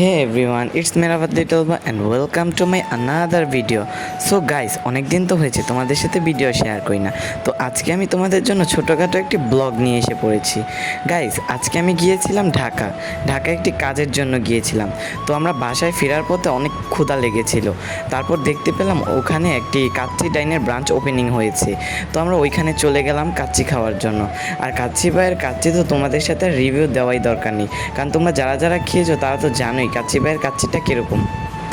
Hey everyone, it's Meravat Little and welcome to my another video. So guys অনেক দিন তো হয়েছে তোমাদের সাথে ভিডিও শেয়ার করি না। তো আজকে আমি তোমাদের জন্য ছোটোখাটো একটি ব্লগ নিয়ে এসে পড়েছি। গাইস আজকে আমি গিয়েছিলাম ঢাকা। ঢাকা একটি কাজের জন্য গিয়েছিলাম। তো আমরা বাসায় ফেরার পথে অনেক ক্ষুধা লেগেছিল। তারপর দেখতে পেলাম ওখানে একটি কাচ্চি ডাইনের ব্রাঞ্চ ওপেনিং হয়েছে। তো আমরা ওইখানে চলে গেলাম কাচ্চি খাওয়ার জন্য। আর কাচ্চি ভাইয়ের কাচ্চি তো তোমাদের সাথে রিভিউ দেওয়াই দরকার নেই। কারণ তোমরা যারা যারা খেয়েছো তারা তো জানোই কাচ্চি ভাইয়ের কাচ্চিটা কীরকম?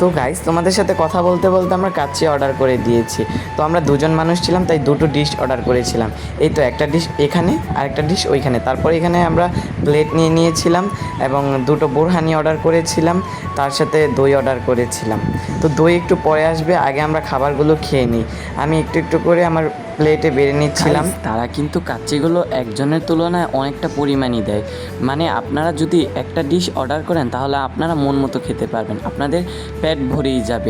তো গাইস তোমাদের সাথে কথা বলতে বলতে আমরা কাচ্চি অর্ডার করে দিয়েছি। তো আমরা দুজন মানুষ ছিলাম, তাই দুটো ডিশ অর্ডার করেছিলাম। এই তো একটা ডিশ এখানে, আর একটা ডিশ ওইখানে। তারপর এখানে আমরা প্লেট নিয়ে নিয়েছিলাম এবং দুটো বোরহানি অর্ডার করেছিলাম, তার সাথে দই অর্ডার করেছিলাম। তো দই একটু পরে আসবে, আগে আমরা খাবারগুলো খেয়ে নিই। আমি একটু একটু করে আমার প্লেটে বেড়ে নিচ্ছিলাম। তারা কিন্তু কাচ্চিগুলো একজনের তুলনায় অনেকটা পরিমাণই দেয়। মানে আপনারা যদি একটা ডিশ অর্ডার করেন তাহলে আপনারা মন মতো খেতে পারবেন। আপনাদের পেট ভরেই যাবে।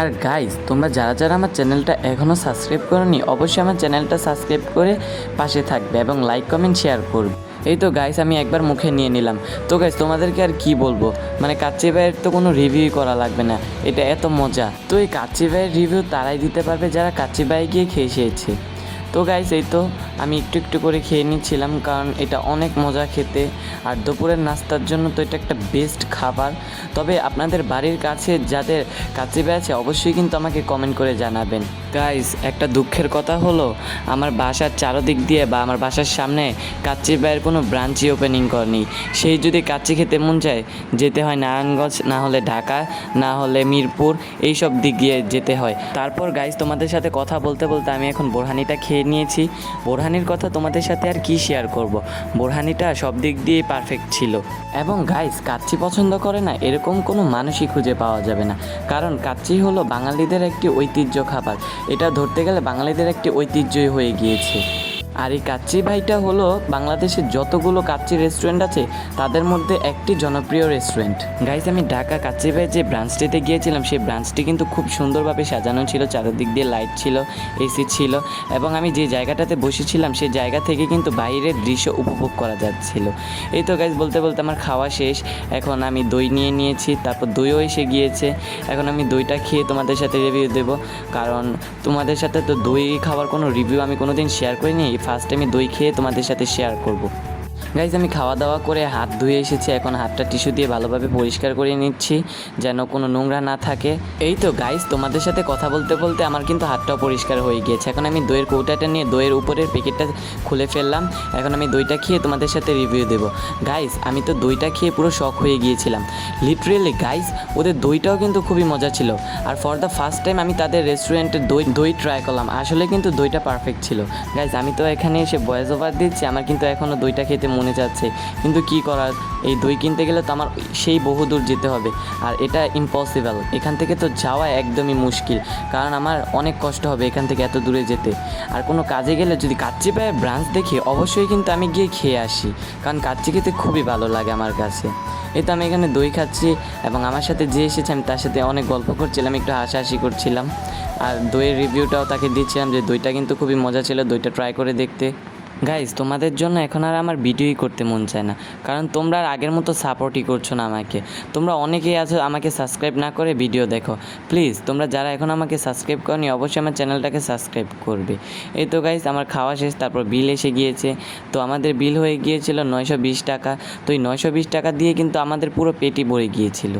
আর গাইজ তোমরা যারা যারা আমার চ্যানেলটা এখনও সাবস্ক্রাইব করনি অবশ্যই আমার চ্যানেলটা সাবস্ক্রাইব করে পাশে থাকবে এবং লাইক কমেন্ট শেয়ার করবে। এই তো গাইস আমি একবার মুখে নিয়ে নিলাম। তো গাইস তোমাদেরকে আর কি বলব? মানে কাচ্চি ভাইয়ের তো কোনো রিভিউ করা লাগবে না। এটা এত মজা। তো এই কাচ্চি ভাইয়ের রিভিউ তারাই দিতে পারবে যারা কাচ্চি ভাই গিয়ে খেয়ে এসেছে তো গাইস এই তো আমি একটু একটু করে খেয়ে নিচ্ছিলাম, কারণ এটা অনেক মজা খেতে। আর দুপুরের নাস্তার জন্য তো এটা একটা বেস্ট খাবার। তবে আপনাদের বাড়ির কাছে যাদের কাছে আছে, অবশ্যই কিন্তু আমাকে কমেন্ট করে জানাবেন। গাইস একটা দুঃখের কথা হলো, আমার বাসার চারদিক দিয়ে বা আমার বাসার সামনে কাচ্চি বাইয়ের কোনো ব্রাঞ্চই ওপেনিং করেনি। সেই যদি কাচ্চি খেতে মন চায়, যেতে হয় নারায়ণগঞ্জ, না হলে ঢাকা, না হলে মিরপুর এই সব দিক দিয়ে যেতে হয়। তারপর গাইস তোমাদের সাথে কথা বলতে বলতে আমি এখন বোরহানিটা খেয়ে নিয়েছি। বোরহানির কথা তোমাদের সাথে আর কি শেয়ার করব? বোরহানিটা সব দিক দিয়ে পারফেক্ট ছিল। এবং গাইস কাচ্চি পছন্দ করে না, এরকম কোনো মানুষই খুঁজে পাওয়া যাবে না। কারণ কাচ্চি হলো বাঙালিদের একটি ঐতিহ্য খাবার। এটা ধরতে গেলে বাঙালিদের একটি ঐতিহ্যই হয়ে গিয়েছে। আর এই কাচ্চি ভাইটা হলো বাংলাদেশের যতগুলো কাচ্চি রেস্টুরেন্ট আছে, তাদের মধ্যে একটি জনপ্রিয় রেস্টুরেন্ট গাইস আমি ঢাকা কাচ্চি ভাই যে ব্রাঞ্চটিতে গিয়েছিলাম, সেই ব্রাঞ্চটি কিন্তু খুব সুন্দরভাবে সাজানো ছিল, চারিদিক দিয়ে লাইট ছিল এসি ছিল, এবং আমি যে জায়গাটাতে বসেছিলাম, সেই জায়গা থেকে কিন্তু বাইরের দৃশ্য উপভোগ করা যাচ্ছিল। এই তো গাইস বলতে বলতে আমার খাওয়া শেষ। এখন আমি দই নিয়ে নিয়েছি, তারপর দইও এসে গিয়েছে। এখন আমি দইটা খেয়ে তোমাদের সাথে রিভিউ দেবো। কারণ তোমাদের সাথে তো দই খাওয়ার কোনো রিভিউ আমি কোনো দিন শেয়ার করিনি ফার্স্ট আমি দই খেয়ে তোমাদের সাথে শেয়ার করব। গাইজ আমি খাওয়া দাওয়া করে হাত ধুয়ে এসেছি। এখন হাতটা টিস্যু দিয়ে ভালোভাবে পরিষ্কার করে নিচ্ছি, যেন কোনো নোংরা না থাকে। এই তো গাইজ তোমাদের সাথে কথা বলতে বলতে আমার কিন্তু হাতটাও পরিষ্কার হয়ে গিয়েছে। এখন আমি দইয়ের কৌটাটা নিয়ে দইয়ের উপরের প্যাকেটটা খুলে ফেললাম। এখন আমি দইটা খেয়ে তোমাদের সাথে রিভিউ দেবো। গাইজ আমি তো দইটা খেয়ে পুরো শখ হয়ে গিয়েছিলাম। লিটারেলি গাইজ ওদের দইটাও কিন্তু খুবই মজা ছিল। আর ফর দ্য ফার্স্ট টাইম আমি তাদের রেস্টুরেন্টে দই দই ট্রাই করলাম। আসলে কিন্তু দইটা পারফেক্ট ছিল। গাইজ আমি তো এখানে এসে ভয়েস ওভার দিচ্ছি। আমার কিন্তু এখনও দইটা খেতে মনে যাচ্ছে। কিন্তু কি করার? এই দই কিনতে গেলে তো আমার সেই বহু দূর যেতে হবে। আর এটা ইম্পসিবল এখান থেকে তো যাওয়া একদমই মুশকিল। কারণ আমার অনেক কষ্ট হবে এখান থেকে এত দূরে যেতে। আর কোনো কাজে গেলে যদি কাচ্চি পায়ে ব্রাঞ্চ দেখি, অবশ্যই কিন্তু আমি গিয়ে খেয়ে আসি। কারণ কাচ্চি খেতে খুবই ভালো লাগে আমার কাছে। এই তো আমি এখানে দই খাচ্ছি এবং আমার সাথে যে এসেছে, আমি তার সাথে অনেক গল্প করছিলাম, একটু হাসাহাসি করছিলাম। আর দইয়ের রিভিউটাও তাকে দিচ্ছিলাম যে দইটা কিন্তু খুবই মজা ছিল, দইটা ট্রাই করে দেখতে। গাইজ তোমাদের জন্য এখন আর আমার ভিডিওই করতে মন চায় না। কারণ তোমরা আর আগের মতো সাপোর্টই করছ না আমাকে। তোমরা অনেকেই আছো, আমাকে সাবস্ক্রাইব না করে ভিডিও দেখো। প্লিজ তোমরা যারা এখন আমাকে সাবস্ক্রাইব করনি, অবশ্যই আমার চ্যানেলটাকে সাবস্ক্রাইব করবে। এই তো গাইজ আমার খাওয়া শেষ, তারপর বিল এসে গিয়েছে। তো আমাদের বিল হয়ে গিয়েছিল নয়শো বিশ টাকা। তো এই নয়শো বিশ টাকা দিয়ে কিন্তু আমাদের পুরো পেটি ভরে গিয়েছিল।